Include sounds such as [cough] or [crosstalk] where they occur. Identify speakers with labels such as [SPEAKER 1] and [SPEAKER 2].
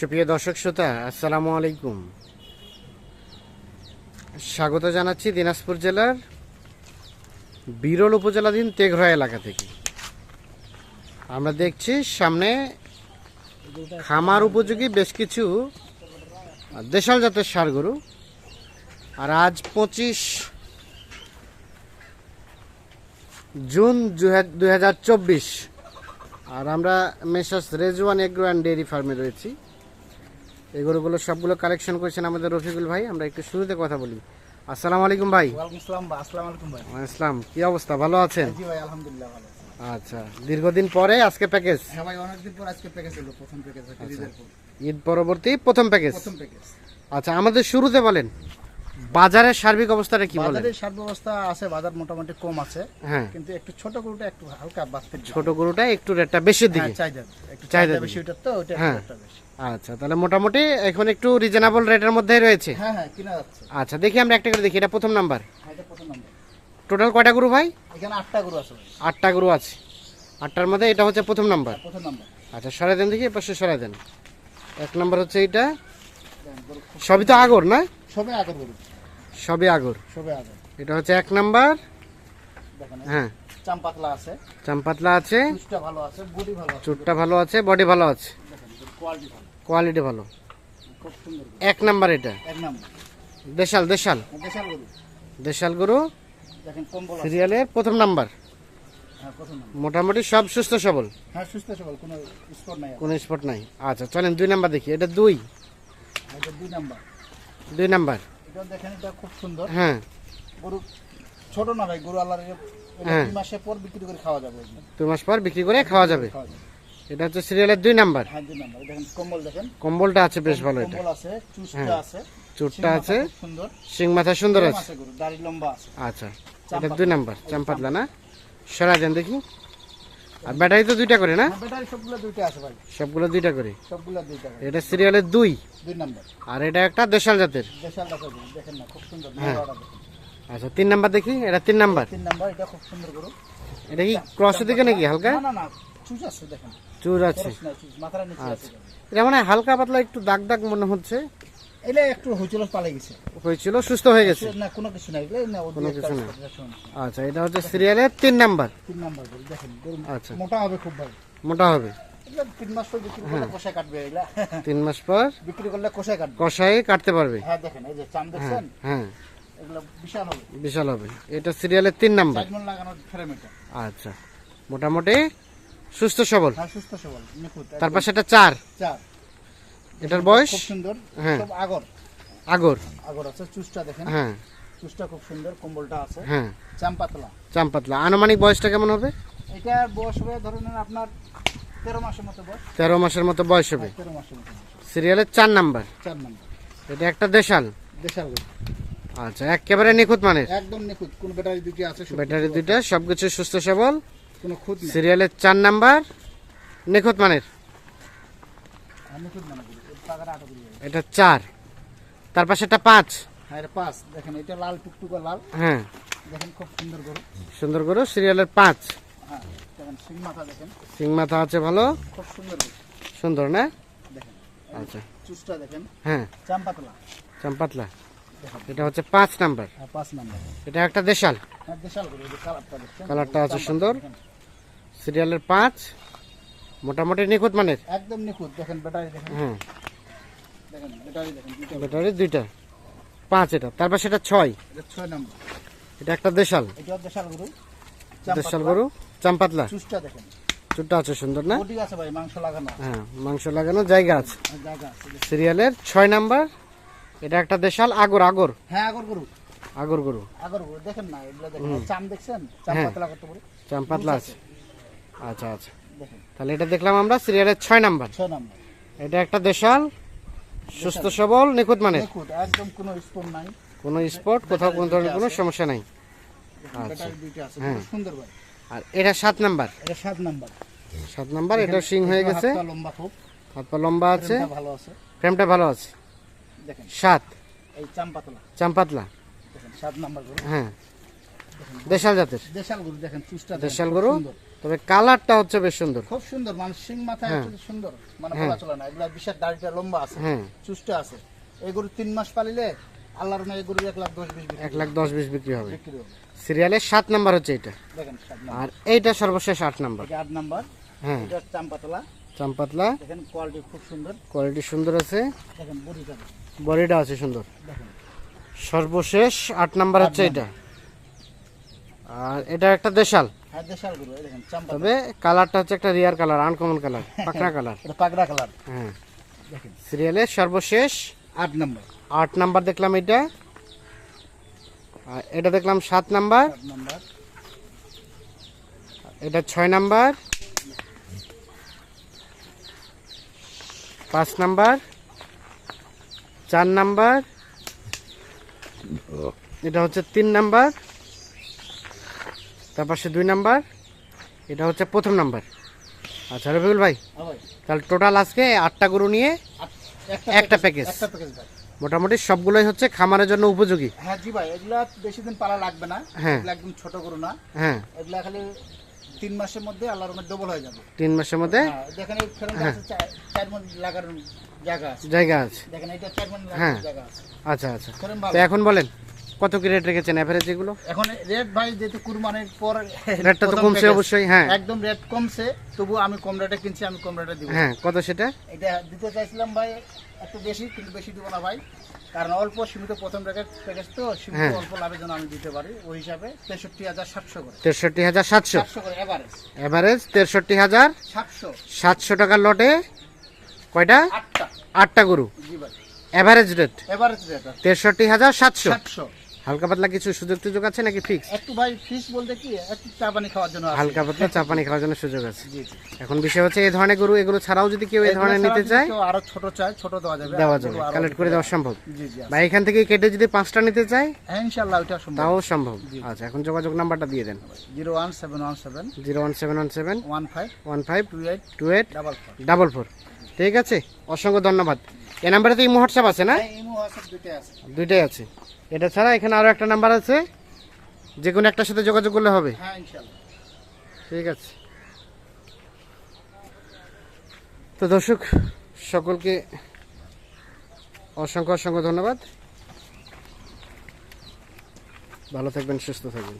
[SPEAKER 1] সুপ্রিয় দর্শক শ্রোতা, আসসালামু আলাইকুম। স্বাগত জানাচ্ছি দিনাজপুর জেলার বিরল উপজেলাধীন তেঘরা এলাকা থেকে। আমরা দেখছি সামনে খামার উপযোগী বেশ কিছু দেশাল জাতের সার গরু। আর আজ পঁচিশ জুন দু হাজার চব্বিশ। আর আমরা Messrs Rezwan agro and dairy ফার্মে রয়েছি। এই গরুগুলো সবগুলো কালেকশন করেছেন আমাদের রফিকুল ভাই আমরা একটু শুরুতে কথা বলি। আসসালামু আলাইকুম ভাই। ইসলাম কি অবস্থা? ভালো আছেন। আচ্ছা দীর্ঘদিন পরে আজকে প্যাকেজ
[SPEAKER 2] হ্যাঁ ভাই অনেকদিন পর আজকে প্যাকেজ হলো প্রথম প্যাকেজ
[SPEAKER 1] ঈদ পরবর্তী প্রথম প্যাকেজ
[SPEAKER 2] প্রথম প্যাকেজ
[SPEAKER 1] আচ্ছা আমাদের শুরুতে বলেন বাজারের সার্বিক অবস্থাটা কি বলেন?
[SPEAKER 2] বাজারে সার ব্যবস্থা আছে বাজার মোটামুটি কম আছে
[SPEAKER 1] হ্যাঁ।
[SPEAKER 2] কিন্তু একটু ছোট গরুটা একটু হালকা
[SPEAKER 1] ছোট গরুটা একটু রেটটা বেশি দিকে।
[SPEAKER 2] চাহিদা। একটু
[SPEAKER 1] চাহিদা
[SPEAKER 2] বেশি তো ওটা
[SPEAKER 1] হ্যাঁ।
[SPEAKER 2] বেশি।
[SPEAKER 1] আচ্ছা তাহলে মোটামুটি এখন একটু রিজনেবল রেটের মধ্যেই রয়েছে?
[SPEAKER 2] হ্যাঁ হ্যাঁ কিনা যাচ্ছে।
[SPEAKER 1] আচ্ছা দেখি আমরা একটা করে দেখি এটা প্রথম নাম্বার
[SPEAKER 2] এটা প্রথম নম্বর
[SPEAKER 1] টোটাল কয়টা গরু ভাই?
[SPEAKER 2] এখানে আটটা গরু আছে
[SPEAKER 1] আটটা গরু আছে। আটটার মধ্যে এটা হচ্ছে প্রথম নাম্বার
[SPEAKER 2] প্রথম নম্বর
[SPEAKER 1] আচ্ছা সরাই দেন দেখি এপাশে সরাই দেন। এক নাম্বার হচ্ছে
[SPEAKER 2] খুব-
[SPEAKER 1] সবই তো আগর না?
[SPEAKER 2] সবে আগর গরু।
[SPEAKER 1] সবই আগর।
[SPEAKER 2] সবে আগর।
[SPEAKER 1] এটা হচ্ছে এক নাম্বার হ্যাঁ।
[SPEAKER 2] চাম্পাতলা আছে।
[SPEAKER 1] চাম্পাতলা আছে।
[SPEAKER 2] চুষটা ভালো আছে বডি ভালো আছে।
[SPEAKER 1] চুটটা ভালো আছে বডি ভালো আছে।
[SPEAKER 2] কোয়ালিটি ভালো।
[SPEAKER 1] কোয়ালিটি ভালো।
[SPEAKER 2] খুব সুন্দর
[SPEAKER 1] এক নাম্বার এটা।
[SPEAKER 2] এক নম্বর।
[SPEAKER 1] দেশাল দেশাল।
[SPEAKER 2] দেশাল গরু।
[SPEAKER 1] দেশাল গরু।
[SPEAKER 2] দেখেন কম্বল
[SPEAKER 1] সিরিয়ালের প্রথম নাম্বার।
[SPEAKER 2] হ্যাঁ প্রথম নম্বর।
[SPEAKER 1] মোটামুটি সব সুস্থ সবল।
[SPEAKER 2] হ্যাঁ সুস্থ সবল কোনো স্পট নাই
[SPEAKER 1] কোনো স্পট নাই। আচ্ছা চলেন দুই নাম্বার দেখি। এটা দুই।
[SPEAKER 2] এটা দুই নাম্বার।
[SPEAKER 1] দুই নাম্বার।
[SPEAKER 2] এটা দেখেন এটা খুব সুন্দর।
[SPEAKER 1] হ্যাঁ।
[SPEAKER 2] গরু ছোট না ভাই গরু আল্লাহর
[SPEAKER 1] হ্যাঁ।
[SPEAKER 2] দুই মাসের পর বিক্রি করে খাওয়া যাবে
[SPEAKER 1] দুই মাস পর বিক্রি করে খাওয়া যাবে। এটা হচ্ছে সিরিয়ালের দুই নাম্বার।
[SPEAKER 2] হ্যাঁ দুই নাম্বার। দেখেন কম্বল দেখেন।
[SPEAKER 1] কম্বলটা আছে বেশ ভালো এটা।
[SPEAKER 2] কম্বল আছে
[SPEAKER 1] হ্যাঁ।
[SPEAKER 2] আছে।
[SPEAKER 1] চুটটা
[SPEAKER 2] সিং
[SPEAKER 1] আছে।
[SPEAKER 2] মাথা সুন্দর।
[SPEAKER 1] শিং মাথা সুন্দর আছে।
[SPEAKER 2] আছে দাড়ি লম্বা আছে।
[SPEAKER 1] আচ্ছা। এটা দুই নাম্বার চাম্পাতলা না? সরা দেন দেখি। আর ব্যাটারি তো দুইটা করে না?
[SPEAKER 2] হ্যাঁ, ব্যাটারি সবগুলো দুইটা আছে ভাই।
[SPEAKER 1] সবগুলো দুইটা করে।
[SPEAKER 2] সবগুলো দুইটা
[SPEAKER 1] এটা সিরিয়ালের দুই।
[SPEAKER 2] দুই নাম্বার।
[SPEAKER 1] আর এটা একটা দেশাল জাতের।
[SPEAKER 2] দেশাল গরু দেখেন না খুব সুন্দর।
[SPEAKER 1] হ্যাঁ।
[SPEAKER 2] দেখেন।
[SPEAKER 1] আচ্ছা তিন নাম্বার দেখি এটা তিন নাম্বার?
[SPEAKER 2] তিন নাম্বার এটা খুব সুন্দর গরু।
[SPEAKER 1] এটা কি ক্রসের দিকে নাকি হালকা?
[SPEAKER 2] না না না চুষ আছে দেখেন।
[SPEAKER 1] চুর আছে।
[SPEAKER 2] মাথার নিচে আছে।
[SPEAKER 1] আচ্ছা। এটা মানে হালকা পাতলা একটু দাগ দাগ মনে হচ্ছে?
[SPEAKER 2] এটা একটু পালে গেছে।
[SPEAKER 1] হয়েছিল সুস্থ হয়ে গেছে?
[SPEAKER 2] না কোনো কিছু নাই না
[SPEAKER 1] কোনো কিছু
[SPEAKER 2] situation।
[SPEAKER 1] আচ্ছা এটা হচ্ছে সিরিয়ালের তিন নাম্বার।
[SPEAKER 2] তিন নাম্বার গরু দেখেন
[SPEAKER 1] আচ্ছা।
[SPEAKER 2] মোটা হবে খুব ভাই
[SPEAKER 1] মোটা হবে?
[SPEAKER 2] তিন মাস পর বিক্রি
[SPEAKER 1] হ্যাঁ।
[SPEAKER 2] করলে কষায় কাটবে এগুলা।
[SPEAKER 1] তিন মাস পর
[SPEAKER 2] বিক্রি করলে কষায় কাটবে।
[SPEAKER 1] কষাই কাটতে পারবে।
[SPEAKER 2] হ্যাঁ দেখেন এই যে চাম
[SPEAKER 1] হ্যাঁ
[SPEAKER 2] দেখছেন?
[SPEAKER 1] হ্যাঁ।
[SPEAKER 2] এগুলো বিশাল হবে।
[SPEAKER 1] বিশাল হবে। এটা সিরিয়ালের তিন নাম্বার।
[SPEAKER 2] লাগানোর
[SPEAKER 1] আচ্ছা। মোটামুটি সুস্থ সবল।
[SPEAKER 2] হ্যাঁ সুস্থ সবল
[SPEAKER 1] তারপর সেটা চার।
[SPEAKER 2] চার।
[SPEAKER 1] এটার বয়স?
[SPEAKER 2] খুব সুন্দর
[SPEAKER 1] হ্যাঁ।
[SPEAKER 2] আগর।
[SPEAKER 1] আগর।
[SPEAKER 2] আগর আছে চুষটা দেখেন।
[SPEAKER 1] হ্যাঁ।
[SPEAKER 2] চুষটা খুব সুন্দর কম্বলটা আছে।
[SPEAKER 1] হ্যাঁ।
[SPEAKER 2] চাম পাতলা।
[SPEAKER 1] চাম্পাতলা আনুমানিক বয়সটা কেমন হবে?
[SPEAKER 2] এটার বয়স হবে ধরুন আপনার তেরো মাসের মতো বয়স।
[SPEAKER 1] তেরো মাসের মতো বয়স হবে।
[SPEAKER 2] হ্যাঁ, তেরো মাসের মতো
[SPEAKER 1] সিরিয়ালের চার নাম্বার।
[SPEAKER 2] চার নম্বর।
[SPEAKER 1] এটা একটা দেশাল।
[SPEAKER 2] দেশাল
[SPEAKER 1] আচ্ছা একেবারে নিখুঁত মানের?
[SPEAKER 2] একদম নিখুঁত কোন ব্যাটারি দুটি আছে
[SPEAKER 1] ব্যাটারি দুইটা সবকিছু সুস্থ সবল।
[SPEAKER 2] কোনো খুঁত
[SPEAKER 1] সিরিয়ালের চার নাম্বার নিখুঁত মানের?
[SPEAKER 2] মনে
[SPEAKER 1] এটা চার। তার পাশে একটা পাঁচ।
[SPEAKER 2] হ্যাঁ পাঁচ। দেখেন এটা লাল টুকটুকা লাল।
[SPEAKER 1] হ্যাঁ।
[SPEAKER 2] দেখেন খুব সুন্দর গরু।
[SPEAKER 1] সুন্দর করে সিরিয়ালের পাঁচ।
[SPEAKER 2] হ্যাঁ দেখেন সিং মাথা দেখেন।
[SPEAKER 1] সিং মাথা আছে ভালো।
[SPEAKER 2] খুব সুন্দর গরু।
[SPEAKER 1] সুন্দর না?
[SPEAKER 2] দেখেন
[SPEAKER 1] আচ্ছা।
[SPEAKER 2] দেখেন।
[SPEAKER 1] হ্যাঁ। চমপাতলা এটা হচ্ছে পাঁচ নাম্বার।
[SPEAKER 2] হ্যাঁ পাঁচ নাম্বার।
[SPEAKER 1] এটা একটা দেশাল।
[SPEAKER 2] হ্যাঁ কালারটা
[SPEAKER 1] আছে সুন্দর। সিরিয়ালের পাঁচ মোটামুটি নিখুঁত মানের।
[SPEAKER 2] একদম নিখুঁত। দেখেন ব্যাটারি দেখেন।
[SPEAKER 1] হ্যাঁ।
[SPEAKER 2] ব্যাটারি দুইটা।
[SPEAKER 1] পাঁচ এটা। তারপর সেটা ছয়।
[SPEAKER 2] এটা ছয় নাম্বার।
[SPEAKER 1] এটা একটা দেশাল।
[SPEAKER 2] দেশাল গরু।
[SPEAKER 1] দেশাল। গরু চাম্পাতলা।
[SPEAKER 2] চুষটা দেখেন।
[SPEAKER 1] চুটটা আছে সুন্দর না?
[SPEAKER 2] আছে ভাই মাংস লাগানো
[SPEAKER 1] হ্যাঁ মাংস লাগানো জায়গা আছে।
[SPEAKER 2] জায়গা আছে।
[SPEAKER 1] সিরিয়ালের ছয় নাম্বার। এটা একটা দেশাল আগর আগর।
[SPEAKER 2] হ্যাঁ আগর গরু।
[SPEAKER 1] আগর গরু।
[SPEAKER 2] আগর গরু দেখেন না এগুলো দেখেন। চাম দেখছেন? চাম
[SPEAKER 1] হ্যাঁ।
[SPEAKER 2] পাতলা কত বড়
[SPEAKER 1] চাম্পাতলা আছে। আচ্ছা আচ্ছা।
[SPEAKER 2] দেখেন।
[SPEAKER 1] তাহলে এটা দেখলাম আমরা সিরিয়ালের ছয় নাম্বার।
[SPEAKER 2] ছয় নাম্বার।
[SPEAKER 1] এটা একটা দেশাল সুস্থ সবল নিখুঁত মানের
[SPEAKER 2] নিখুঁত একদম কোনো স্পোন নাই।
[SPEAKER 1] কোনো স্পট কোথাও কোনো ধরনের কোনো সমস্যা নাই। আচ্ছা। হ্যাঁ।
[SPEAKER 2] সুন্দর ভাই।
[SPEAKER 1] আর এটা সাত নাম্বার।
[SPEAKER 2] এটা সাত নাম্বার।
[SPEAKER 1] সাত নাম্বার এটা সিং হয়ে গেছে।
[SPEAKER 2] লম্বা খুব।
[SPEAKER 1] হাত পা লম্বা আছে।
[SPEAKER 2] ভালো আছে।
[SPEAKER 1] ফ্রেমটা ভালো আছে।
[SPEAKER 2] দেখেন।
[SPEAKER 1] সাত।
[SPEAKER 2] এই চাম
[SPEAKER 1] চাম্পাতলা।
[SPEAKER 2] দেখেন সাত নাম্বার গরু।
[SPEAKER 1] হ্যাঁ। দেশাল জাতের।
[SPEAKER 2] দেশাল গরু দেখেন চুষটা
[SPEAKER 1] দেশাল গরু। তবে কালারটা হচ্ছে বেশ সুন্দর।
[SPEAKER 2] খুব সুন্দর মানে সিং মাথা
[SPEAKER 1] হ্যাঁ।
[SPEAKER 2] সুন্দর। মানে
[SPEAKER 1] হ্যাঁ।
[SPEAKER 2] বলা চলে না এগুলা বিশাল দাড়িটা লম্বা আছে আছে। এই গরু তিন মাস পালিলে আল্লাহর মেয়ে গরু এক লাখ দশ বিশ
[SPEAKER 1] এক লাখ দশ বিশ বিক্রি হবে।
[SPEAKER 2] বিক্রি হবে।
[SPEAKER 1] সিরিয়ালের সাত নাম্বার হচ্ছে এটা
[SPEAKER 2] দেখেন
[SPEAKER 1] আর এইটা সর্বশেষ আট নাম্বার।
[SPEAKER 2] আট নাম্বার।
[SPEAKER 1] হ্যাঁ
[SPEAKER 2] এটা চাম্পাতলা।
[SPEAKER 1] চাম্পাতলা।
[SPEAKER 2] দেখেন কোয়ালিটি খুব সুন্দর।
[SPEAKER 1] কোয়ালিটি সুন্দর আছে।
[SPEAKER 2] দেখেন বডিটা।
[SPEAKER 1] বডিটা আছে সুন্দর।
[SPEAKER 2] দেখেন।
[SPEAKER 1] সর্বশেষ আট নাম্বার হচ্ছে এটা আর এটা একটা দেশাল।
[SPEAKER 2] হ্যাঁ
[SPEAKER 1] তবে কালারটা হচ্ছে একটা রিয়ার কালার আনকমন কালার [laughs] পাকড়া কালার।
[SPEAKER 2] পাগড়া কালার।
[SPEAKER 1] হ্যাঁ। সিরিয়ালের সর্বশেষ
[SPEAKER 2] আট নাম্বার।
[SPEAKER 1] আট নাম্বার দেখলাম এটা। আর এটা দেখলাম সাত নাম্বার। এটা ছয় নাম্বার। পাঁচ নাম্বার চার নাম্বার এটা হচ্ছে তিন নাম্বার তার পাশে দুই নাম্বার এটা হচ্ছে প্রথম নাম্বার। আচ্ছা রবিউল ভাই
[SPEAKER 2] হ্যাঁ ভাই।
[SPEAKER 1] তাহলে টোটাল আজকে আটটা গরু নিয়ে একটা প্যাকেজ।
[SPEAKER 2] একটা প্যাকেজ ভাই।
[SPEAKER 1] মোটামুটি সবগুলোই হচ্ছে খামারের জন্য উপযোগী।
[SPEAKER 2] হ্যাঁ জি ভাই এগুলা বেশি দিন পালা লাগবে না।
[SPEAKER 1] হ্যাঁ।
[SPEAKER 2] একদম ছোট গরু না।
[SPEAKER 1] হ্যাঁ।
[SPEAKER 2] এগুলা খালি তিন মাসের মধ্যে আল্লাহর মধ্যে ডবল হয়ে যাবে।
[SPEAKER 1] তিন মাসের মধ্যে?
[SPEAKER 2] হ্যাঁ দেখেন এই ফেরন আছে চার- মন লাগার জায়গা আছে।
[SPEAKER 1] জায়গা আছে।
[SPEAKER 2] দেখেন এটা চার মন
[SPEAKER 1] হ্যাঁ।
[SPEAKER 2] লাগার জায়গা আছে।
[SPEAKER 1] আচ্ছা আচ্ছা। তো এখন বলেন। কত কি রেট রেখেছেন অ্যাভারেজ এগুলো?
[SPEAKER 2] এখন রেট ভাই যেহেতু কুরবানির পর
[SPEAKER 1] রেটটা তো কমছে অবশ্যই হ্যাঁ।
[SPEAKER 2] একদম রেট কমছে তবু আমি কম রেটে কিনছি আমি কম রেটে দিব।
[SPEAKER 1] হ্যাঁ কত সেটা?
[SPEAKER 2] এটা দিতে চাইছিলাম ভাই একটু বেশি কিন্তু বেশি দিব না ভাই। কারণ অল্প সীমিত প্রথম রেটের প্যাকেজ তো সীমিত
[SPEAKER 1] হ্যাঁ।
[SPEAKER 2] অল্প লাভের জন্য আমি দিতে পারি ওই হিসাবে তেষট্টি হাজার সাতশো করে।
[SPEAKER 1] তেষট্টি হাজার সাতশো?
[SPEAKER 2] এভারেজ
[SPEAKER 1] অ্যাভারেজ তেষট্টি হাজার
[SPEAKER 2] সাতশো।
[SPEAKER 1] সাতশো টাকার লটে কয়টা?
[SPEAKER 2] আটটা।
[SPEAKER 1] আটটা গরু।
[SPEAKER 2] জি ভাই।
[SPEAKER 1] অ্যাভারেজ রেট
[SPEAKER 2] এভারেজ রেট
[SPEAKER 1] তেষট্টি হাজার সাতশো?
[SPEAKER 2] সাতশো।
[SPEAKER 1] হালকা পাতলা কিছু সুযোগ টুযোগ আছে নাকি ফিক্স
[SPEAKER 2] একটু ভাই ফিস বলতে কি একটু চা পানি খাওয়ার জন্য
[SPEAKER 1] হালকা পাতলা চা পানি খাওয়ার জন্য সুযোগ আছে। এখন বিষয় হচ্ছে এই ধরনের গরু এগুলো ছাড়াও যদি কেউ এই ধরনের নিতে চায়
[SPEAKER 2] আরও ছোট ছোট দেওয়া যাবে।
[SPEAKER 1] দেওয়া যাবে কালেক্ট করে দেওয়া সম্ভব।
[SPEAKER 2] জি জি
[SPEAKER 1] বা এখান থেকে কেটে যদি পাঁচটা নিতে চায়
[SPEAKER 2] হ্যাঁ ইনশাল্লাহ ওইটা সম্ভব।
[SPEAKER 1] তাও সম্ভব। আচ্ছা এখন যোগাযোগ নাম্বারটা দিয়ে দেন।
[SPEAKER 2] Zero one seven one seven
[SPEAKER 1] zero one seven one seven
[SPEAKER 2] one five
[SPEAKER 1] one five
[SPEAKER 2] two eight
[SPEAKER 1] two eight
[SPEAKER 2] double
[SPEAKER 1] ঠিক আছে? অসংখ্য ধন্যবাদ। এই নাম্বারে তো এই হোয়াটসঅ্যাপ আছে না?
[SPEAKER 2] ইমো হোয়াটসঅ্যাপ দুইটাই আছে।
[SPEAKER 1] দুইটাই আছে। এটা ছাড়া এখানে আরও একটা নাম্বার আছে। যে কোনো একটার সাথে যোগাযোগ করলে হবে।
[SPEAKER 2] হ্যাঁ
[SPEAKER 1] ঠিক আছে। তো দর্শক সকলকে অসংখ্য অসংখ্য ধন্যবাদ। ভালো থাকবেন সুস্থ থাকবেন।